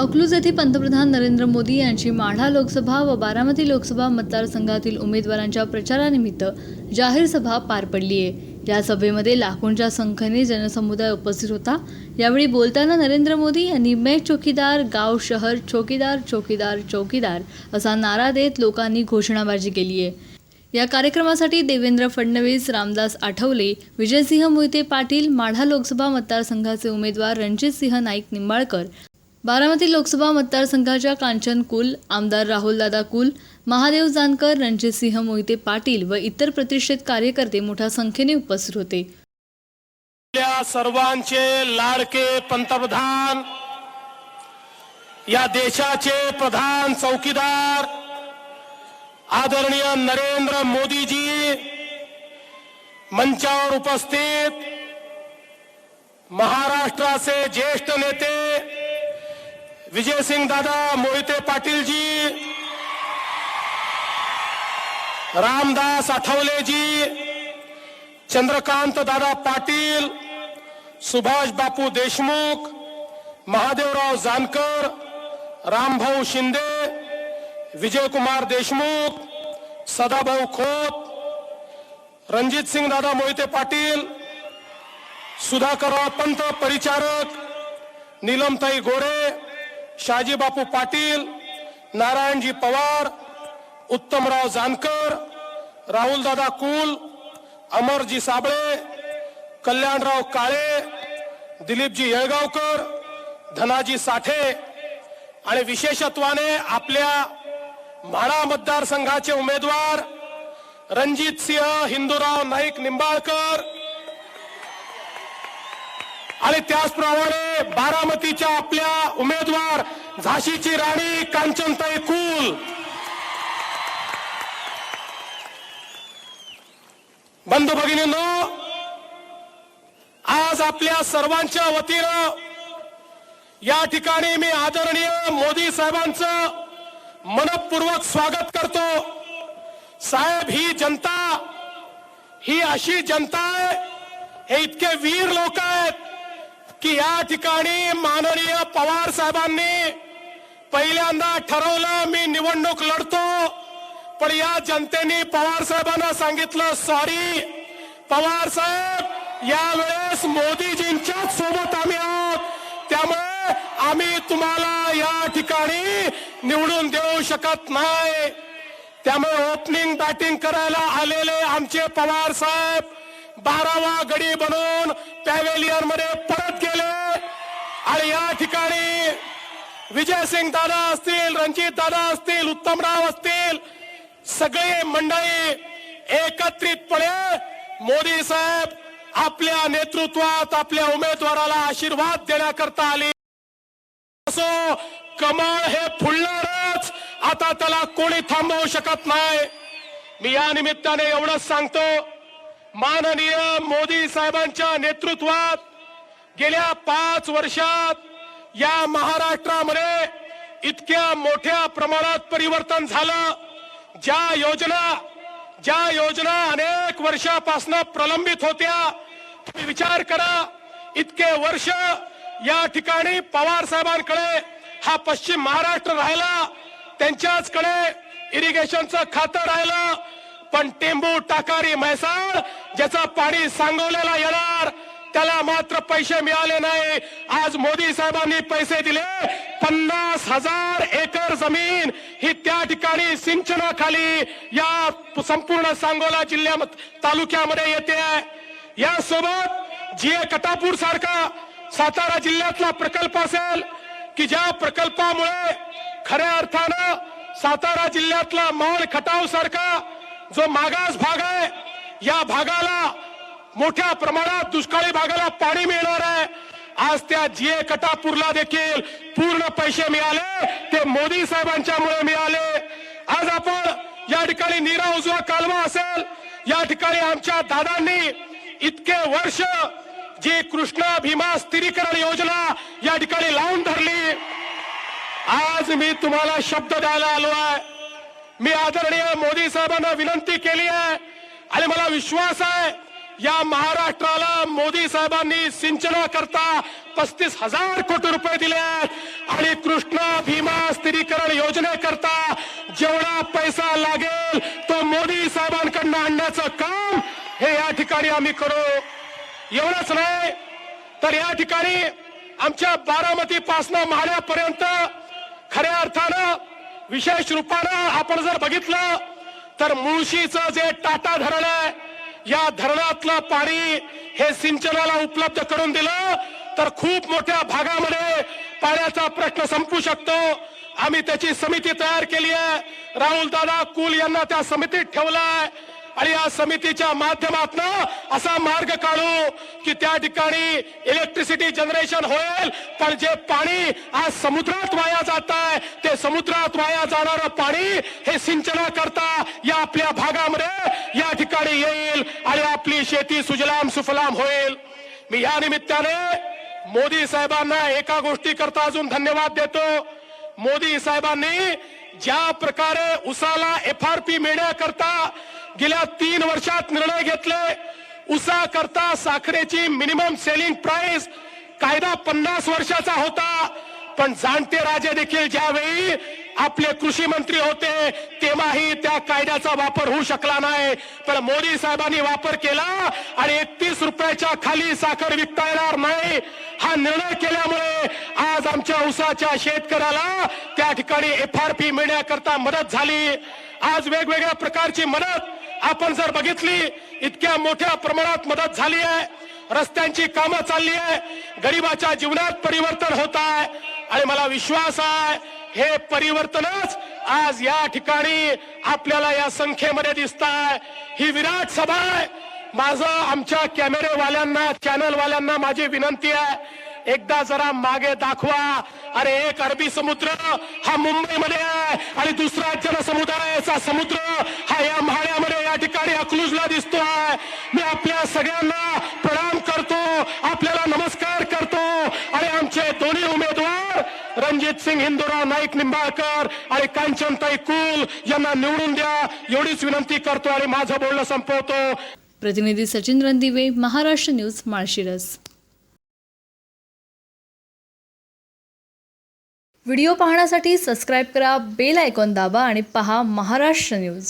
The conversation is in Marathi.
अकलूज येथे पंतप्रधान नरेंद्र मोदी यांची माढा लोकसभा व बारामती लोकसभा मतदारसंघातील उमेदवारांच्या प्रचारानिमित्त जाहीर सभा पार पडली आहे. या सभेमध्ये लाखोंच्या संख्येने जनसमुदाय उपस्थित होता. यावेळी बोलताना नरेंद्र मोदी यांनी मै चौकीदार गाव शहर चौकीदार चौकीदार चौकीदार असा नारा देत लोकांनी घोषणाबाजी केली आहे. या कार्यक्रमासाठी देवेंद्र फडणवीस रामदास आठवले विजयसिंह मोहिते पाटील माढा लोकसभा मतदारसंघाचे उमेदवार रणजितसिंह नाईक निंबाळकर बारामती लोकसभा मतदारसंघाच्या कांचन कुल आमदार राहुलदादा कुल महादेव जानकर रणजितसिंह मोहिते पाटील व इतर प्रतिष्ठित कार्यकर्ते मोठ्या संख्येने उपस्थित होते. सर्वांचे लाडके पंतप्रधान या देशाचे प्रधान चौकीदार आदरणीय नरेंद्र मोदीजी मंचावर उपस्थित महाराष्ट्राचे ज्येष्ठ नेते विजयसिंग दादा मोहिते पाटीलजी रामदास आठवलेजी चंद्रकांत दादा पाटील सुभाष बापू देशमुख महादेवराव जानकर रामभाऊ शिंदे विजयकुमार देशमुख सदाभाऊ खोत रणजित सिंग दादा मोहिते पाटील सुधाकरराव पंत परिचारक नीलमताई गोरे शाजीबापू पाटील नारायणजी पवार उत्तमराव जानकर राहुलदादा कुल अमरजी साबळे कल्याणराव काळे दिलीपजी येळगावकर धनाजी साठे आणि विशेषत्वाने आपल्या म्हाडा मतदारसंघाचे उमेदवार रणजित सिंह हिंदूराव नाईक निंबाळकर आणि त्याचप्रमाणे बारामतीच्या आपल्या उमेदवार झाशीची राणी कांचनताई कुल. बंधू भगिनींनो आज आपल्या सर्वांच्या वतीनं या ठिकाणी मी आदरणीय मोदी साहेबांचं मनपूर्वक स्वागत करतो. साहेब ही जनता ही अशी जनता आहे हे इतके वीर लोक आहेत की या ठिकाणी माननीय पवार साहेबांनी पहिल्यांदा ठरवलं मी निवडणूक लढतो. पण या जनतेने पवार साहेबांना सांगितलं सॉरी पवार साहेब यावेळेस मोदीजींच्याच सोबत आम्ही आहोत. त्यामुळे आम्ही तुम्हाला या ठिकाणी निवडून देऊ शकत नाही. त्यामुळे ओपनिंग बॅटिंग करायला आलेले आमचे पवार साहेब बारावा गडी बनवून पॅव्हेलियनमध्ये परत गेले. आणि या ठिकाणी विजय सिंग दादा असतील रणजित दादा असतील उत्तमराव असतील सगळे मंडळी एकत्रितपणे मोदी साहेब आपल्या नेतृत्वात आपल्या उमेदवाराला आशीर्वाद देण्याकरता आले. असो कमळ हे फुलणारच. आता त्याला कोणी थांबवू शकत नाही. मी या निमित्ताने एवढंच सांगतो. माननीय मोदी साहेबांच्या नेतृत्वात गेल्या पाच वर्षात या महाराष्ट्रामध्ये इतक्या मोठ्या प्रमाणात परिवर्तन झालं. ज्या योजना ज्या योजना अनेक वर्षापासून प्रलंबित होत्या तुम्ही विचार करा इतके वर्ष या ठिकाणी पवार साहेबांकडे हा पश्चिम महाराष्ट्र राहिला त्यांच्याचकडे इरिगेशनचं खातं राहिलं पण टेंबू टाकारी म्हैसाळ ज्याचं पाणी सांगवलेला येणार त्याला मात्र पैसे मिळाले नाही. आज मोदी साहेबांनी पैसे दिले. पन्नास हजार एकर जमीन ही त्या ठिकाणी सिंचनाखाली या संपूर्ण सांगोला जिल्ह्या तालुक्यामध्ये येते. यासोबत जीए कटापूर सारखा सातारा जिल्ह्यातला प्रकल्प असेल की ज्या प्रकल्पामुळे खऱ्या अर्थानं सातारा जिल्ह्यातला माल खटाव सारखा जो मागास भाग आहे या भागाला मोठ्या प्रमाणात दुष्काळी भागाला पाणी मिळणार आहे. आज त्या जीए कटापूरला देखील पूर्ण पैसे मिळाले. ते मोदी साहेबांच्यामुळे मिळाले. आज आपण या ठिकाणी नीरा उजवा कालवा असेल. या ठिकाणी आमच्या दादांनी इतके वर्ष जी कृष्णा भीमा स्थिरीकरण योजना या ठिकाणी लावून धरली. आज मी तुम्हाला शब्द द्यायला आलो आहे. मी आदरणीय मोदी साहेबांना विनंती केली आहे. आणि मला विश्वास आहे या महाराष्ट्राला मोदी साहेबांनी सिंचनाकरता पस्तीस हजार कोटी रुपये दिले आहेत. आणि कृष्णा भीमा स्थिरीकरण योजनेकरता जेवढा पैसा लागेल तो मोदी साहेबांकडनं आणण्याचं काम हे या ठिकाणी आम्ही करू. एवढंच नाही तर या ठिकाणी आमच्या बारामती पासनं माड्यापर्यंत खऱ्या अर्थानं विशेष रूपानं आपण जर बघितलं तर मुळशीचं जे टाटा धरण आहे या धरणातलं पाणी हे सिंचनाला उपलब्ध करून दिलं. तर खूप मोठ्या भागामध्ये पाण्याचा प्रश्न संपू शकतो. आम्ही त्याची समिती तयार केली आहे. राहुल दादा कुल यांना त्या समितीत ठेवलाय आणि या समितीच्या माध्यमातून असा मार्ग काढू की त्या ठिकाणी इलेक्ट्रिसिटी जनरेशन होईल. पण जे पाणी आज समुद्रात वाया जात आहे ते समुद्रात वाया जाणारं पाणी हे सिंचना करता या आपल्या भागामध्ये या ठिकाणी येईल आणि आपली शेती सुजलाम सुफलाम होईल. मी या निमित्ताने मोदी साहेबांना एका गोष्टी करता अजून धन्यवाद देतो. मोदी साहेबांनी ज्या प्रकारे उसाला एफ आर पी मिळण्याकरता गेल्या तीन वर्षात निर्णय घेतले. उसा करता साखरेची मिनिमम सेलिंग प्राइस कायदा पन्नास वर्षाचा होता. पण जाणते राजे देखील ज्यावेळी आपले कृषी मंत्री होते तेव्हाही त्या कायद्याचा वापर होऊ शकला नाही. पण मोदी साहेबांनी वापर केला आणि एकतीस रुपयाच्या खाली साखर विकता येणार नाही. हा निर्णय केल्यामुळे आज आमच्या उसाच्या शेतकऱ्याला त्या ठिकाणी एफ आर पी मिळण्याकरता मदत झाली. आज वेगवेगळ्या प्रकारची मदत आपण जर बघितली इतक्या मोठ्या प्रमाणात मदत झाली आहे. रस्त्यांची कामं चालली आहे. गरीबाच्या जीवनात परिवर्तन होत आहे. आणि मला विश्वास आहे हे परिवर्तनच आज या ठिकाणी आपल्याला या संख्येमध्ये दिसत आहे. ही विराट सभा आहे. माझं आमच्या कॅमेरेवाल्यांना चॅनलवाल्यांना माझी विनंती आहे. एकदा जरा मागे दाखवा. अरे एक अरबी समुद्र हा मुंबईमध्ये आहे आणि दुसरा जनसमुदायाचा समुद्र हा या म्हाड्यामध्ये या ठिकाणी अकलूजला दिसतो आहे. मी आपल्या सगळ्यांना प्रणाम करतो आपल्याला नमस्कार करतो आणि आमचे दोन्ही उमेदवार रणजित सिंग हिंदुराव नाईक निंबाळकर आणि कांचनताई कुल यांना निवडून द्या. एवढीच विनंती करतो आणि माझं बोलणं संपवतो. प्रतिनिधी सचिन रणदिवे महाराष्ट्र न्यूज माळशिरस. व्हिडिओ पाहण्यासाठी सबस्क्राईब करा बेल आयकॉन दाबा आणि पहा महाराष्ट्र न्यूज.